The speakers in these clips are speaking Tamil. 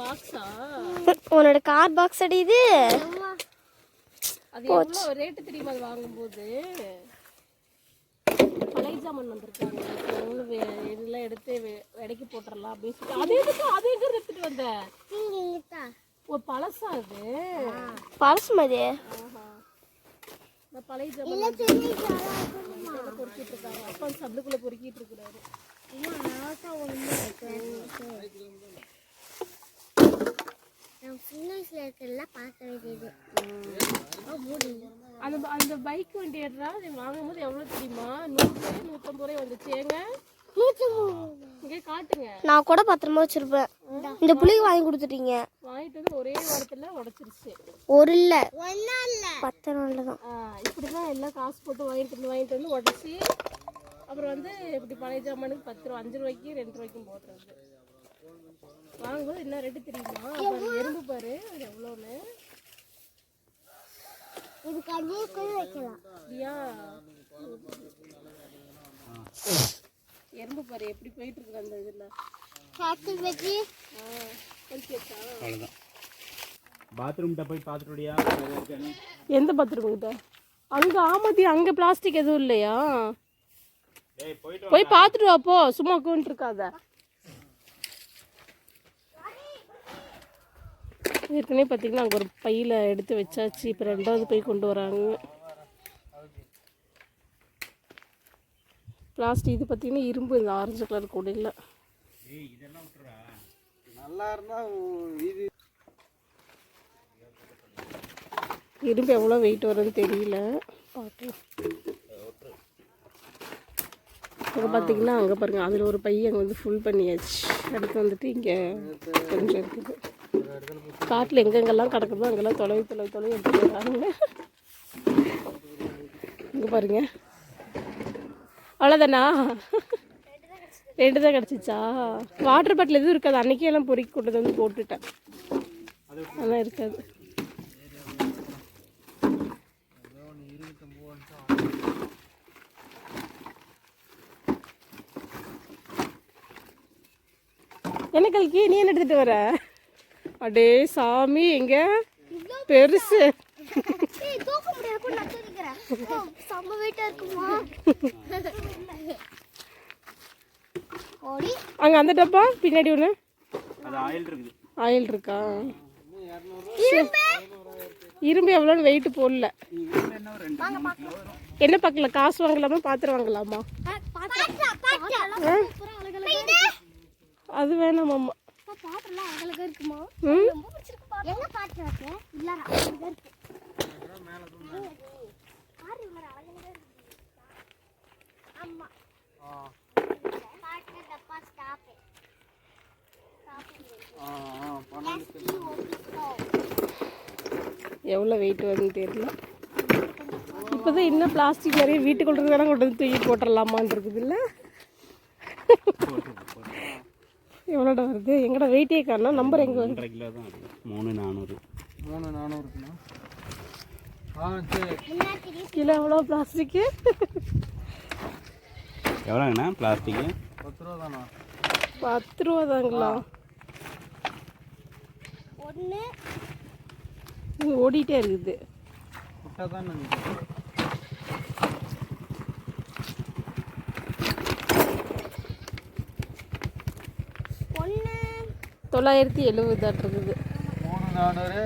பாக்ஸா உன்னோட கார் பாக்ஸ் அடி இது. அது எவ்வளோ ரேட்டு தெரியுமா அது வாங்கும்போது? பழைய ஜாமான் வந்திருக்காங்க. இதெல்லாம் எடுத்து வெ- எடைக்கு போட்டுடலாம் அப்படின்னு சொல்லி அது எதுக்கு அது எங்க எடுத்துட்டு வந்த? ஒரு பழசா அது? பழசு மாதிரி பழைய ஜாமான் பொறுக்கிட்டு இருக்காங்க? அப்பா சப்ளுக்குள்ள பொறுக்கிட்டு இருக்கிறாரு. அந்த அந்த பைக் வண்டி எடுறா அது வாங்கும்போது எவ்வளோ தெரியுமா? நூறு நூற்றம்பது ரூபாய் வந்துச்சு. ஏங்க? இங்கே காட்டுங்க. நான் கூட பத்திரமா வச்சிருப்பேன். இந்த புளிக்கு வாங்கி கொடுத்துட்டீங்க. வாங்கிட்டு வந்து ஒரே வாரத்தில் உடச்சிருச்சு. ஒரு இல்ல பத்து நாள்ல தான். இப்படி தான் எல்லாம் காசு போட்டு வாங்கிட்டு வந்து வாங்கிட்டு வந்து உடச்சி அப்புறம் வந்து இப்படி பழைய ஜாமானுக்கு பத்து ரூபா அஞ்சு ரூபாய்க்கு ரெண்டு ரூபாய்க்கும் போடுறது. வாங்கும்போது என்ன ரேட்டு தெரியுமா? எறும்பு பாரு. அது எவ்வளோன்னு. அப்படியா? எறும்பு பாரு எப்படி போயிட்டு இருக்கு அந்த இதில். ஆ கொஞ்சம் அவ்வளோதான் பாத்ரூம்கிட்ட போய் பார்த்துட்டுடியா எந்த பத்திரம் கிட்ட? அங்க ஆமாதி அங்க பிளாஸ்டிக் எதுவும் இல்லையா? போய் பார்த்துட்டு வா போ. சும்மா உட்காந்துட்டு இருக்காத. ஏற்கனவே பார்த்தீங்கன்னா அங்கே ஒரு பையில் எடுத்து வச்சாச்சு. இப்போ ரெண்டாவது பை கொண்டு வராங்க. பிளாஸ்டிக் இது பார்த்தீங்கன்னா இரும்பு இந்த ஆரஞ்சு கலர் கூட இல்லை நல்லா இருந்தால் இது இரும்பு எவ்வளோ வெயிட் வரும்னு தெரியல. பார்க்கலாம் அங்கே பார்த்தீங்கன்னா அங்கே பாருங்கள் அதில் ஒரு பையன் அங்கே வந்து ஃபுல் பண்ணியாச்சு. அடுத்து வந்துட்டு இங்கே கொஞ்சம் இருக்குது. காட்டில் எங்கெங்கெல்லாம் கிடக்குதோ அங்கெல்லாம் தொலைவி தொலை தொலை எடுத்துட்டு வராங்க இங்கே பாருங்க. அவ்வளோதானா ரெண்டு தான் கிடச்சிச்சா? வாட்டர் பாட்டில் எதுவும் இருக்காது. அன்றைக்கே எல்லாம் பொறுக்கி கொண்டு வந்து போட்டுட்டேன். அதெல்லாம் இருக்காது. என்ன கல்கி? நீ என்ன எடுத்துகிட்டு வர? அடே சாமி எங்க? பெருசு. அங்க அந்த டப்பா பின்னாடி ஒன்று அது ஆயில் இருக்கா? இரும்பு. எவ்வளோன்னு வெயிட் போடல. என்ன பார்க்கல காசு வாங்கலாமா பாத்திரம் வாங்கலாமா? அது வேணாம் அம்மா பாட்டுலாம் அழகழகா இருக்குமா? ம். ரொம்ப பிடிச்சிருக்கு என்ன பாட்டு இருக்கு இல்ல அழகழகா இருக்கு. பாரு இவ்வளவு அழகழகா இருக்கு. ஆமா. பாட்டு டப்பா ஸ்டாப் ஆ ஆ பன்னெண்டு எவ்வளோ வெயிட் வருதுன்னு தெரியல. இப்போதான் என்ன பிளாஸ்டிக் நிறைய வீட்டுக்குள்ள கொண்டு வந்து தூக்கி போட்டுடலாமான்னு இருக்குது இல்லை எவ்வளோடா வருது? எங்கடா வெயிட்டே காரணம் நம்பர் எங்கே வருது? கிலோ தான் மூணு நானூறு. மூணு நானூறுக்குண்ணா ஆ சரி. கிலோ எவ்வளோ பிளாஸ்டிக்கு எவ்வளோங்கண்ணா பிளாஸ்டிக்கு பத்து ரூபா தானா பத்து ரூபா தாங்களா ஒன்னு இது ஓடிட்டே இருக்குது. விட்டா தான் நினைக்கிறேன் ஒன்னு தொள்ளாயிரத்தி எழுபதாட்டு இருக்குது. மூணு நானூறு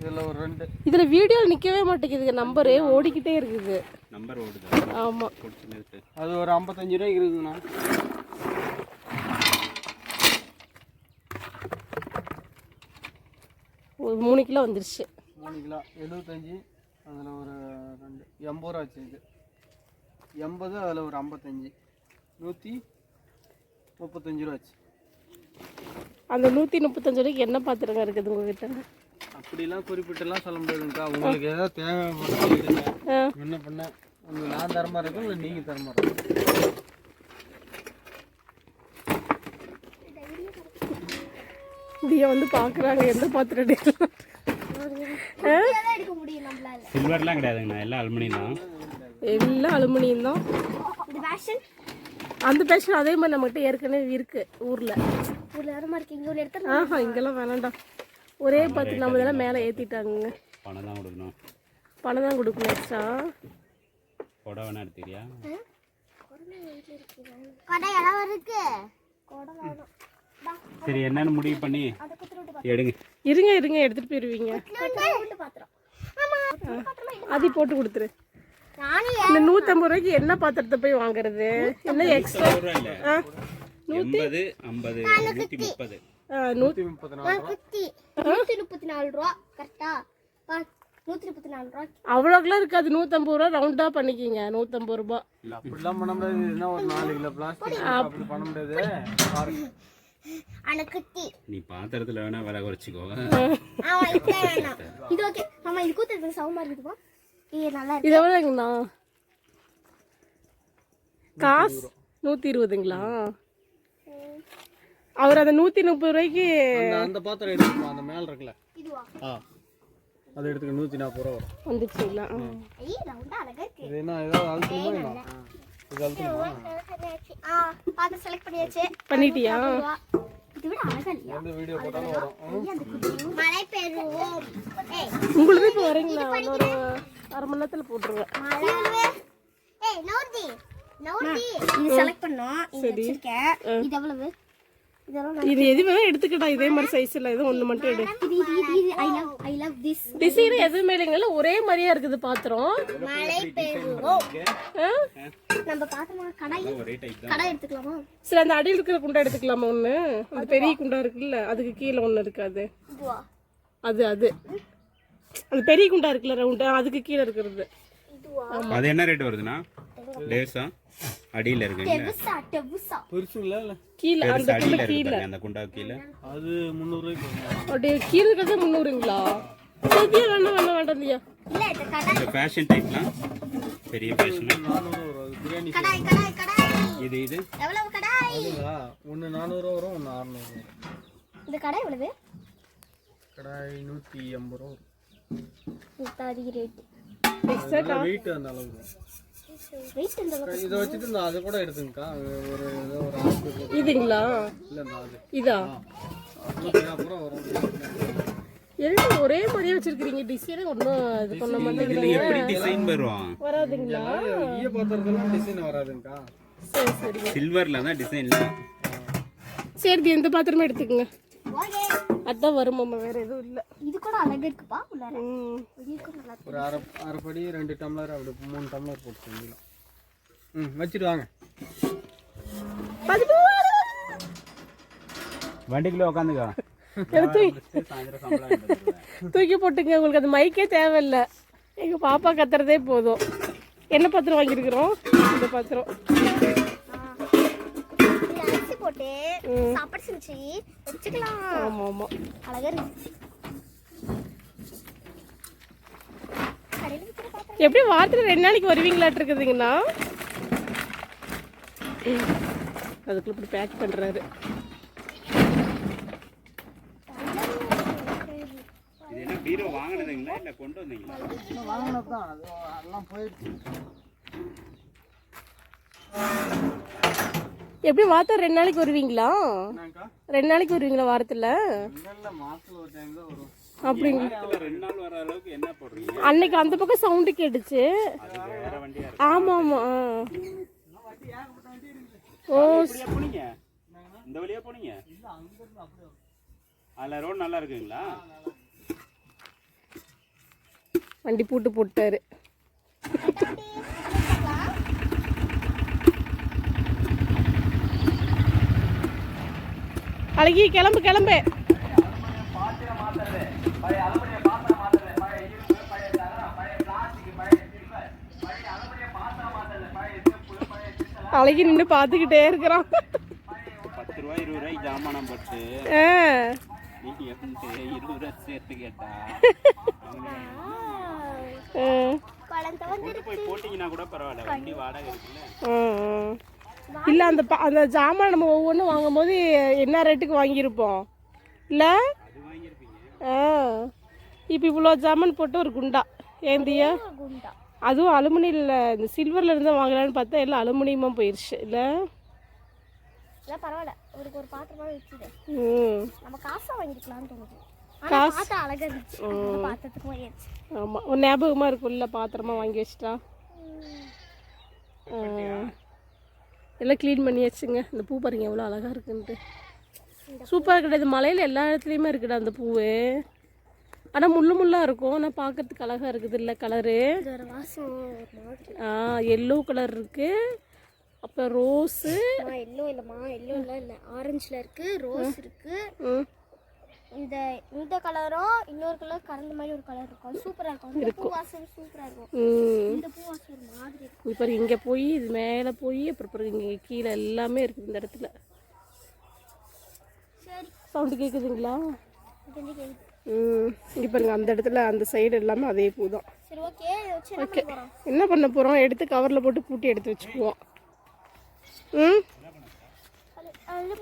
இதில் ஒரு ரெண்டு. இதில் வீடியோவில் நிற்கவே மாட்டேங்குதுங்க நம்பரு ஓடிக்கிட்டே இருக்குது. நம்பர் ஓடுது. ஆமாம் பிடிச்சி நிறுத்து அது ஒரு ஐம்பத்தஞ்சு ரூபாய்க்கு இருக்குதுண்ணா. ஒரு மூணு கிலோ வந்துருச்சு. மூணு கிலோ எழுபத்தஞ்சி அதில் ஒரு ரெண்டு. எண்பது ரூபா ஆச்சு இது. எண்பது அதில் ஒரு ஐம்பத்தஞ்சு. நூற்றி முப்பத்தஞ்சு ரூபா ஆச்சு அந்த நூற்றி முப்பத்தஞ்சு ரூபாய்க்கு என்ன பாத்திரங்க இருக்குது உங்ககிட்ட? அப்படிலாம் குறிப்பிட்டுலாம் சொல்ல முடியாதுங்கக்கா. உங்களுக்கு ஏதாவது ஆ. என்ன பண்ண? உங்களுக்கு நான் தரமா இருக்கும் இல்லை நீங்கள் தரமா இருக்கும் இதைய வந்து பார்க்குறாங்க எந்த பாத்திரம் எடுக்கலாம் சில்வர்லாம் கிடையாதுங்கண்ணா. எல்லாம் அலுமினியம் தான். எல்லாம் அலுமினியம் தான். இது ஃபேஷன் அந்த பேஷன் அதே மாதிரி நம்மகிட்ட ஏற்கனவே இருக்கு ஊர்ல. ஒரு நேரமா இருக்கு இங்க ஒரு இடத்துல ஆஹா இங்கெல்லாம் வேணாம்டா. ஒரே பத்து நம்ம இதெல்லாம் மேலே ஏற்றிட்டாங்க பணம் தான் கொடுக்கணும். பணம் தான் கொடுக்கணும் எக்ஸ்ட்ரா புடவை வேணா எடுத்துக்கிறியா? கடை கொடை சரி என்னன்னு முடிவு பண்ணி எடுங்க. இருங்க இருங்க எடுத்துட்டு போயிருவீங்க. அதி போட்டு கொடுத்துரு. இந்த நூற்றம்பது ரூபாய்க்கு என்ன பாத்திரத்தை போய் வாங்குறது? என்ன எக்ஸ்ட்ரா ரூபா இல்லை ஆ? எண்பது ஐம்பது நூற்றி முப்பது. நூற்றி முப்பத்தி நாலு நூத்தி முப்பத்தி நாலு ரூபா. கரெக்டா நூத்தி முப்பத்தி நாலு ரூபா. அவ்வளோக்கெல்லாம் இருக்காது. நூற்றம்பது ரூபா ரவுண்டாக பண்ணிக்கிங்க. நூற்றம்பது ரூபா. இல்ல அப்படிலாம் பண்ண முடியாது. இதுனா ஒரு நாலு கிலோ பிளாஸ்டிக் அப்படி பண்ண முடியாது. பாருங்க அந்த குத்தி நீ பாத்திரத்தில் வேணா விலை குறைச்சிக்கோ. ஆமா இது வேணாம். இது ஓகே ஆமா இது கூத்துறது சவுமா இருக்குதுப்பா இது நல்லா இருக்கு. இது எவ்வளோங்கண்ணா காசு நூற்றி இருபதுங்களா? அவர் அந்த நூற்றி முப்பது ரூபாய்க்கு அந்த பாத்திரம் எடுத்துக்கோ அந்த மேல இருக்குல்ல. இதுவா? ஆ. அது எடுத்துக்க நூற்றி நாற்பது ரூபா வரும். வந்துச்சுங்களா இது என்ன ஏதாவது அழுத்தணுமா என்ன இது அழுத்தணுமா ஆ பாத்து செலக்ட் பண்ணியாச்சு. பண்ணிட்டியா? உங்களுக்கு இப்போ வரீங்களா? இன்னொரு அரை மணி நேரத்தில் போட்டுருவேன் மழை. ஏய் நௌர்தி நௌர்தி இது செலக்ட் பண்ணோம். இது எவ்வளவு? இது எவ்வளவு இது எது வேணா எடுத்துக்கிட்டா இதே மாதிரி சைஸ்ல ஏதோ ஒன்று மட்டும் எடு. இது இது இது இது I love I love this design எதுவுமே இல்லைங்களா ஒரே மாதிரியா இருக்குது பாத்திரம். மழை பெறுவோம் ஆ? நம்ம பாத்திரமா? கடாய்? ஒரே டைப் தான். கடாய் எடுத்துக்கலாமா? சரி அந்த அடியில் இருக்கிற குண்டா எடுத்துக்கலாமா ஒன்று அந்த பெரிய குண்டா இருக்குல்ல அதுக்கு கீழே ஒன்று இருக்காது. இதுவா அது அது. அந்த பெரிய குண்டா இருக்குல்ல ரவுண்டா அதுக்கு கீழே இருக்கிறது. இதுவா அது என்ன ரேட் வருதுண்ணா? லேஸா அடியில் இருக்குங்க டெவுசா டெவுசா. பெருசுங்களா? இல்லை கீழே அந்த குண்டை கீழே. பாருங்க, அந்த குண்டா கீழே. அது முந்நூறுரூவாய்க்கு வரும்? அப்படியே கீழே இருக்கிறது முந்நூறுங்களா? சரியா வேணாம் வேணாம் வேண்டாம்யா இல்ல இந்த ஃபேஷன் டைப்லாம் பெரிய ஃபேஷன் நானூறுரூவா வரும். அது பிரியாணி கடாய் கடாய் கடாய். இது இது? எவ்வளவு கடாய்? அதுங்களா? ஒன்று நானூறுரூவா வரும் ஒன்று அறநூறுவா வரும். இந்த கடாய் எவ்வளவு? கடாய் நூற்றி எண்பது ரூபா வரும். அதிக ரேட் எக்ஸ்ட்ரா வெயிட் அந்த அளவுக்கு இதை வச்சுட்டு இந்த அதை கூட எடுத்துங்கக்கா. ஒரு ஏதோ ஒரு ஆஸ்பத்திரி இதுங்களா? இல்லை இந்த அது. இதா? வரும். எல்லாம் ஒரே மாதிரியே வச்சிருக்கீங்க டிசைனே ஒன்றும் இது பண்ண மாட்டேங்கிறீங்க எப்படி டிசைன் வரும் வராதுங்களா? ஈய டிசைன் வராதுங்கக்கா. சரி சரிங்க சில்வர்ல தான் டிசைன்ல சரி இந்த பாத்திரமே எடுத்துக்கோங்க? ஓகே அதான் வரும் மாமா வேற எதுவும் இல்லை. இது கூட அழகா இருக்குப்பா உள்ளார. ம். இதுக்கும் நல்லா இருக்கு. ஒரு அரை அரைப்படி ரெண்டு டம்ளர் அப்படி மூணு டம்ளர் போட்டு செஞ்சிடலாம். ம் வச்சுட்டு வாங்க. வண்டிக்குள்ள உட்காந்துக்கோ. தூக்கி போட்டுங்க உங்களுக்கு அந்த மைக்கே தேவையில்லை. எங்கள் பாப்பா கத்துறதே போதும். என்ன பாத்திரம் வாங்கியிருக்கிறோம்? இந்த பாத்திரம். போட்டு சாப்பாடு செஞ்சு வச்சுக்கலாம். ஆமாம். அழகா பாத்திரம் எப்படி வாரத்தில் ரெண்டு நாளைக்கு வருவீங்களாட்டு இருக்குதுங்கண்ணா? அதுக்குள்ள இப்படி பேக் பண்ணுறாரு பீரோ வாங்கினதுங்களா? இல்ல கொண்டு வந்தீங்களா? வாங்கினது தான் போயிடுச்சு. எப்படி வாரத்தில் ரெண்டு நாளைக்கு வருவீங்களா? ரெண்டு நாளைக்கு வருவீங்களா வாரத்தில்? அப்படிங்களா அன்னைக்கு அந்த பக்கம் சவுண்டு கேட்டுச்சு. ஆமாம் ஆமாம் ஓ இந்த வழியா போனீங்க? அதுல ரோடு நல்லா இருக்குங்களா? வண்டி பூட்டு போட்டாரு. அழகி கிளம்பு கிளம்பு. அழகி நின்று பார்த்துக்கிட்டே இருக்கிறான். பத்து ரூபாய் இருபது ரூபாய்க்கு ஜாமானம் போட்டு இருபது ரூபாய் சேர்த்து கேட்டா. போய் போட்டீங்கன்னா கூட பரவாயில்ல. வண்டி வாடகை இருக்குல்ல. இல்ல அந்த ப- அந்த ஜாமான் நம்ம ஒவ்வொன்றும் வாங்கும் போது என்ன ரேட்டுக்கு வாங்கியிருப்போம்? இல்ல? ஆ. இப்போ இவ்வளோ ஜாமான் போட்டு ஒரு குண்டா. ஏந்தியா? அதுவும் அலுமினியில் இந்த சில்வரில் இருந்து வாங்கலான்னு பார்த்தா எல்லாம் அலுமினியமாக போயிடுச்சு இல்லை? பரவாயில்ல. அவருக்கு ஒரு பாத்திரமா வச்சுடு. ம். நம்ம காசா வாங்கிக்கலாம்னு தோணுது. ஆனா காசு? பாத்திரம் அழகா இருந்துச்சு அந்த பாத்திரத்துக்கு வாங்கியாச்சு. ஆமாம் ஒரு ஞாபகமாக இருக்கும்ல பாத்திரமா வாங்கி வச்சிட்டா. எல்லாம் க்ளீன் பண்ணியாச்சுங்க. இந்த பூ பாருங்க எவ்வளோ அழகாக இருக்குன்ட்டு. சூப்பராக கிடையாது மலையில் எல்லா இடத்துலையுமே இருக்குடா அந்த பூவு. ஆனால் முள்ளு முள்ளாக இருக்கும். ஆனால் பார்க்கறதுக்கு அழகாக இருக்குது இல்லை கலரு ஆ எல்லோ கலர் இருக்குது அப்புறம் ரோஸு எல்லோ இல்லைம்மா. எல்லோ இல்லை இல்லை ஆரஞ்சில் இருக்கு ரோஸ் இருக்கு. ம். இந்த இந்த கலரும் இன்னொரு கலர் கலந்த மாதிரி ஒரு கலர் இருக்கும். சூப்பராக இருக்கும். இந்த பூ வாசம் சூப்பராக இருக்கும். இந்த பூ வாசம் ஒரு மாதிரி இருக்கும். இப்போ இங்கே போய் இது மேலே போய் அப்புறம் பிறகு இங்கே கீழே எல்லாமே இருக்குது இந்த இடத்துல. சரி. சவுண்டு கேட்குதுங்களா. ம். இங்கே பாருங்க அந்த இடத்துல அந்த சைடு எல்லாமே அதே பூ தான். சரி ஓகே போகிறோம் என்ன பண்ண போகிறோம் எடுத்து கவரில் போட்டு பூட்டி எடுத்து வச்சுக்குவோம். ம்?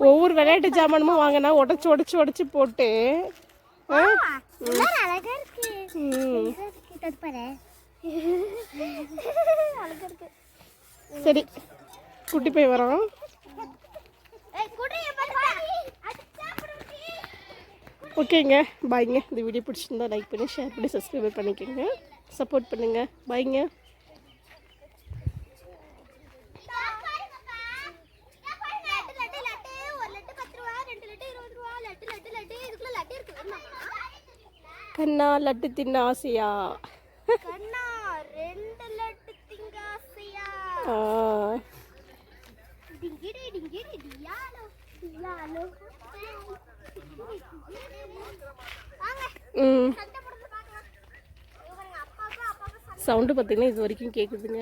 ஒவ்வொரு விளையாட்டு ஜாமானுமும் வாங்கினா உடச்சி உடச்சி உடச்சி போட்டு. ஆ? சரி. குட்டி போய் வரோம் ஓகேங்க. பாய்ங்க. இந்த வீடியோ பிடிச்சிருந்தா லைக் பண்ணி ஷேர் பண்ணி சப்ஸ்கிரைப் பண்ணிக்கோங்க. சப்போர்ட் பண்ணுங்கள் பாய்ங்க கண்ணா லட்டு தின்ன ஆசையா? கண்ணா ரெண்டு லட்டு திங்க ஆசையா? டிங்கிடி டிங்கிடி டியாலோ டியாலோ. சவுண்டு பார்த்தீங்கன்னா இது வரைக்கும் கேட்குதுங்க